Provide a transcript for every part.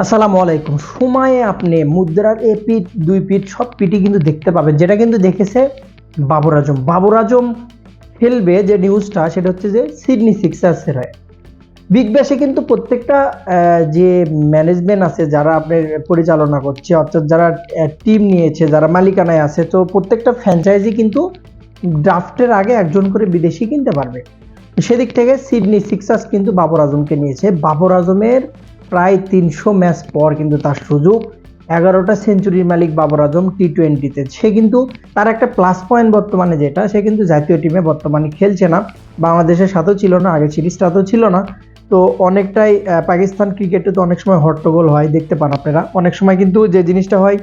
আসসালামু আলাইকুম। সময়ে আপনি মুদ্রার এ পিঠ, দুই পিঠ, সব পিঠই কিন্তু দেখতে পাবেন। যেটা কিন্তু দেখেছে বাবর আজম। বাবর আজম খেলবে যে নিউজটা সেটা হচ্ছে যে সিডনি সিক্সার্সের হয়। বিগ ব্যাশে কিন্তু প্রত্যেকটা যে ম্যানেজমেন্ট আছে, যারা আপনার পরিচালনা করছে, অর্থাৎ যারা টিম নিয়েছে, যারা মালিকানায় আছে, তো প্রত্যেকটা ফ্র্যাঞ্চাইজি কিন্তু ড্রাফটের আগে একজন করে বিদেশি কিনতে পারবে। সেদিক থেকে সিডনি সিক্সার্স কিন্তু বাবর আজমকে নিয়েছে। বাবর আজমের প্রায় তিনশো ম্যাচ পর কিন্তু তার সুযোগ এগারোটা সেঞ্চুরির মালিক বাবর আজম টি টোয়েন্টিতে সে কিন্তু তার একটা প্লাস পয়েন্ট বর্তমানে যেটা, সে কিন্তু জাতীয় টিমে বর্তমানে খেলছে না। বাংলাদেশের সাথেও ছিল না আগে সিরিজটাতেও ছিল না। তো অনেকটাই পাকিস্তান ক্রিকেটে তো অনেক সময় হট্টগোল হয়, দেখতে পান আপনারা। অনেক সময় কিন্তু যে জিনিসটা হয়,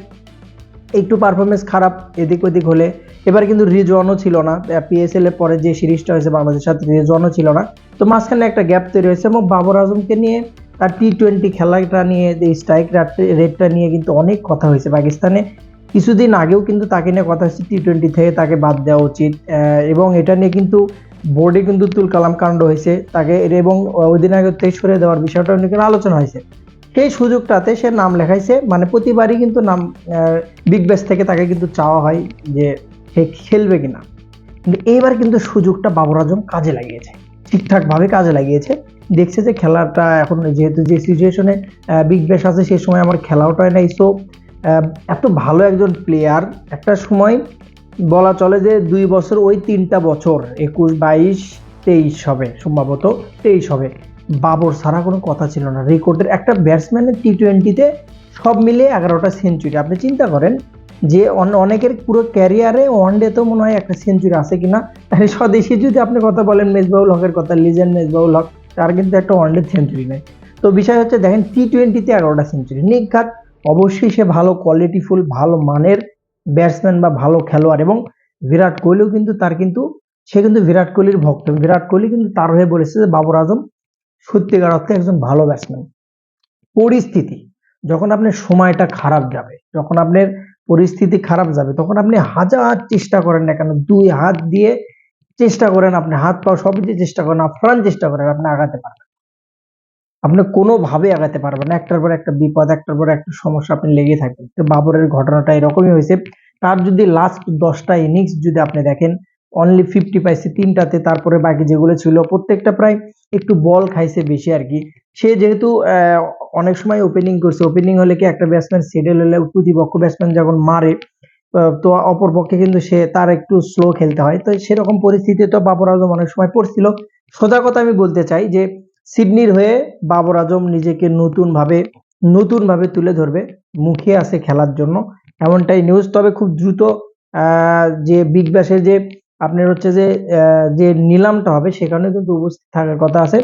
একটু পারফরমেন্স খারাপ, এদিক ওদিক হলে। এবার কিন্তু রিজওয়ানও ছিল না। পিএসএল এর পরে যে সিরিজটা হয়েছে বাংলাদেশের সাথে, রিজওয়ানও ছিল না। তো মাঝখানে একটা গ্যাপ তৈরি হয়েছে এবং বাবর আজমকে নিয়ে তার টি টোয়েন্টি খেলাটা নিয়ে এই স্ট্রাইক রেটটা নিয়ে কিন্তু অনেক কথা হয়েছে পাকিস্তানে। কিছুদিন আগেও কিন্তু তাকে নিয়ে কথা হচ্ছে টি টোয়েন্টি থেকে তাকে বাদ দেওয়া উচিত। এবং এটা নিয়ে কিন্তু বোর্ডে কিন্তু তুল কালাম কাণ্ড হয়েছে। তাকে, এবং অধিনায়ক থেকে সরে দেওয়ার বিষয়টা নিয়ে কিন্তু আলোচনা হয়েছে। সেই সুযোগটাতে সে নাম লেখাইছে। মানে প্রতিবারই কিন্তু নাম বিগ ব্যাশ থেকে তাকে কিন্তু চাওয়া হয় যে সে খেলবে কিনা। কিন্তু এইবার কিন্তু সুযোগটা বাবর আজম কাজে লাগিয়েছে। ঠিকঠাকভাবে কাজে লাগিয়েছে। দেখছে যে খেলাটা এখন যেহেতু যে সিচুয়েশনে বিগ ব্যাশ আছে সেই সময় আমার খেলাওটাই নাই। সো এত ভালো একজন প্লেয়ার একটা সময় বলা চলে যে দুই বছর ওই তিনটা বছর, একুশ, বাইশ, তেইশ হবে, সম্ভবত তেইশ হবে। বাবর ছাড়া কোনো কথা ছিল না। রেকর্ডের একটা ব্যাটসম্যানের টি টোয়েন্টিতে সব মিলে এগারোটা সেঞ্চুরি আপনি চিন্তা করেন যে অন- অনেকের পুরো ক্যারিয়ারে ওয়ানডে তো মনে হয় একটা সেঞ্চুরি আছে কিনা? তাহলে স্বদেশি যদি আপনি কথা বলেন, মেজবাউল হকের কথা, লিজেন্ড মেজবাউল হক তার কিন্তু একটা ওয়ানডে সেঞ্চুরি নেয় তো বিষয় হচ্ছে দেখেন টি টোয়েন্টিতে এগারোটা সেঞ্চুরি নিঘাত অবশ্যই সে ভালো কোয়ালিটিফুল ভালো মানের ব্যাটসম্যান বা ভালো খেলোয়াড় এবং বিরাট কোহলিও কিন্তু তার কিন্তু, সে কিন্তু বিরাট কোহলির ভক্ত। বিরাট কোহলি কিন্তু তার হয়ে বলেছে যে, বাবর আজম, সত্যিকার অর্থে একজন ভালো ব্যাটসম্যান পরিস্থিতি, যখন আপনার সময়টা খারাপ যাবে, যখন আপনার পরিস্থিতি খারাপ যাবে, তখন আপনি হাজার চেষ্টা করেন না কেন, দুই হাত দিয়ে চেষ্টা করেন আপনি, হাত পাও সব দিয়ে চেষ্টা করেন, আফরান চেষ্টা করেন, আপনি আগাতে পারবেন আপনি কোনোভাবে আগাতে পারবেন না। একটার পর একটা বিপদ, একটার পর একটা সমস্যা আপনি লেগে থাকবেন। তো বাবরের ঘটনাটা এরকমই হয়েছে। তার যদি লাস্ট দশটা ইনিংস যদি আপনি দেখেন অনলি ফিফটি পাইছে তিনটাতে, তারপরে বাকি যেগুলো ছিল, প্রত্যেকটা প্রায় একটু বল খাইছে বেশি আর কি। সে যেহেতু অনেক সময় ওপেনিং করছে। ওপেনিং হলে কি একটা ব্যাটসম্যান সেটেল হলে প্রতিপক্ষ ব্যাটসম্যান যখন মারে তো অপর পক্ষে কিন্তু সে তার একটু স্লো খেলতে হয়। তো সেরকম পরিস্থিতি তো বাবর আজম অনেক সময় পড়ছিল। সোজা কথা আমি বলতে চাই যে, সিডনির হয়ে বাবর আজম নিজেকে নতুন ভাবে নতুন ভাবে তুলে ধরবে, মুখে আছে খেলার জন্য। এমনটাই নিউজ তবে খুব দ্রুত যে বিগ ব্যাশের যে, আপনার হচ্ছে যে যে নিলামটা হবে সেখানে কিন্তু উপস্থিত থাকার কথা আছে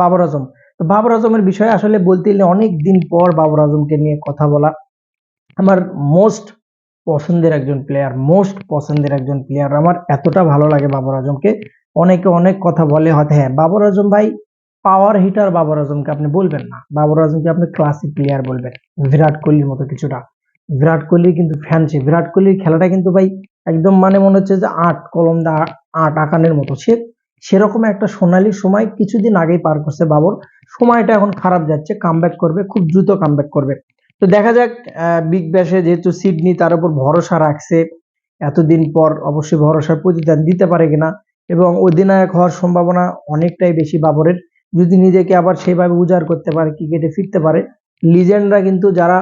বাবর আজম। তো বাবর আজমের বিষয়ে আসলে বলতে গেলে অনেক দিন পর বাবর আজমকে নিয়ে কথা বলা। আমার মোস্ট পছন্দের একজন প্লেয়ার মোস্ট পছন্দের একজন প্লেয়ার আমার এতটা ভালো লাগে বাবর আজমকে। অনেকে অনেক কথা বলে হয়তো হ্যাঁ বাবর আজম ভাই পাওয়ার হিটার বাবর আজমকে আপনি বলবেন না। বাবর আজমকে আপনি ক্লাসিক প্লেয়ার বলবেন, বিরাট কোহলির মতো কিছুটা। বিরাট কোহলি কিন্তু ফ্যান সে। বিরাট কোহলির খেলাটা কিন্তু ভাই একদম মানে মনে হচ্ছে যে আট কলম দা, আট আকানের মতো। সে, সেরকম একটা সোনালী সময় কিছুদিন আগেই পার করছে বাবর। সময়টা এখন খারাপ যাচ্ছে কামব্যাক করবে, খুব দ্রুত কামব্যাক করবে। তো দেখা যাক বিগ ব্যাশে যেহেতু সিডনি তার উপর ভরসা রাখছে, এতদিন পর অবশ্যই ভরসার প্রতিদান দিতে পারে কিনা এবং অধিনায়ক হওয়ার সম্ভাবনা অনেকটাই বেশি বাবরের। যদি নিজেকে আবার সেভাবে উজাড় করতে পারে ক্রিকেটে ফিরতে পারে লিজেন্ডরা কিন্তু যারা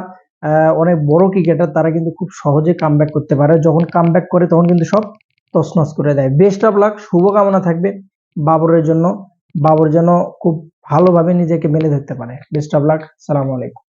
অনেক বড় ক্রিকেটার তারা কিন্তু খুব সহজে কামব্যাক করতে পারে। যখন কামব্যাক করে, তখন কিন্তু সব তছনছ করে দেয়। বেস্ট অফ লাক শুভকামনা থাকবে বাবরের জন্য। বাবর যেন খুব ভালোভাবে নিজেকে মেলে ধরতে পারে। বেস্ট অফ লাক সালাম আলাইকুম।